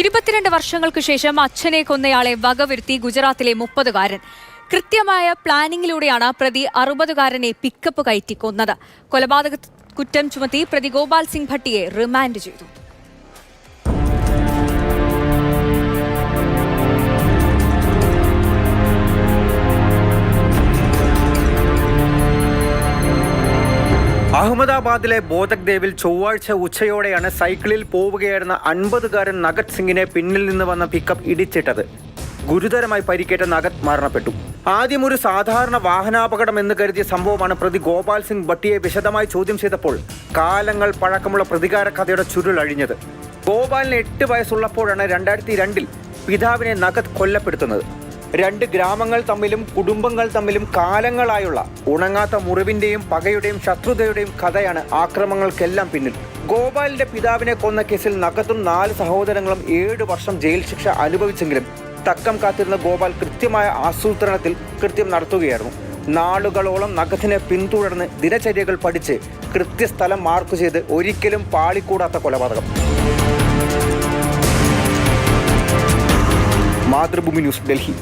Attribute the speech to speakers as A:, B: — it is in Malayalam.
A: ഇരുപത്തിരണ്ട് വർഷങ്ങൾക്ക് ശേഷം അച്ഛനെ കൊന്നയാളെ വകവരുത്തി ഗുജറാത്തിലെ മുപ്പതുകാരൻ. കൃത്യമായ പ്ലാനിങ്ങിലൂടെയാണ് പ്രതി അറുപതുകാരനെ പിക്കപ്പ് കയറ്റി കൊന്നത്. കൊലപാതക കുറ്റം ചുമത്തി പ്രതി ഗോപാൽ സിംഗ് ഭട്ടിയെ റിമാൻഡ് ചെയ്തു.
B: അഹമ്മദാബാദിലെ ബോധക് ദേവിൽ ചൊവ്വാഴ്ച ഉച്ചയോടെയാണ് സൈക്കിളിൽ പോവുകയായിരുന്ന അൻപതുകാരൻ നഗത് സിംഗിനെ പിന്നിൽ നിന്ന് വന്ന പിക്കപ്പ് ഇടിച്ചിട്ടത്. ഗുരുതരമായി പരിക്കേറ്റ നഗത് മരണപ്പെട്ടു. ആദ്യം ഒരു സാധാരണ വാഹനാപകടം എന്ന് കരുതിയ സംഭവമാണ് പ്രതി ഗോപാൽ സിംഗ് ഭട്ടിയെ വിശദമായി ചോദ്യം ചെയ്തപ്പോൾ കാലങ്ങൾ പഴക്കമുള്ള പ്രതികാര കഥയുടെ ചുരുളഴിഞ്ഞത് ഗോപാലിന് എട്ട് വയസ്സുള്ളപ്പോഴാണ് രണ്ടായിരത്തി രണ്ടിൽ പിതാവിനെ നഗത് കൊല്ലപ്പെടുത്തുന്നത്. രണ്ട് ഗ്രാമങ്ങൾ തമ്മിലും കുടുംബങ്ങൾ തമ്മിലും കാലങ്ങളായുള്ള ഉണങ്ങാത്ത മുറിവിന്റെയും പകയുടെയും ശത്രുതയുടെയും കഥയാണ് ആക്രമങ്ങൾക്കെല്ലാം പിന്നിൽ. ഗോപാലിന്റെ പിതാവിനെ കൊന്ന കേസിൽ നഗത്തും നാല് സഹോദരങ്ങളും ഏഴു വർഷം ജയിൽ ശിക്ഷ അനുഭവിച്ചെങ്കിലും തക്കം കാത്തിരുന്ന ഗോപാൽ കൃത്യമായ ആസൂത്രണത്തിൽ കൃത്യം നടത്തുകയായിരുന്നു. നാളുകളോളം നഖത്തിനെ പിന്തുടർന്ന് ദിനചര്യകൾ പഠിച്ച് കൃത്യസ്ഥലം മാർക്ക് ചെയ്ത് ഒരിക്കലും പാളിക്കൂടാത്ത കൊലപാതകം. മാതൃഭൂമി ന്യൂസ് ഡൽഹി.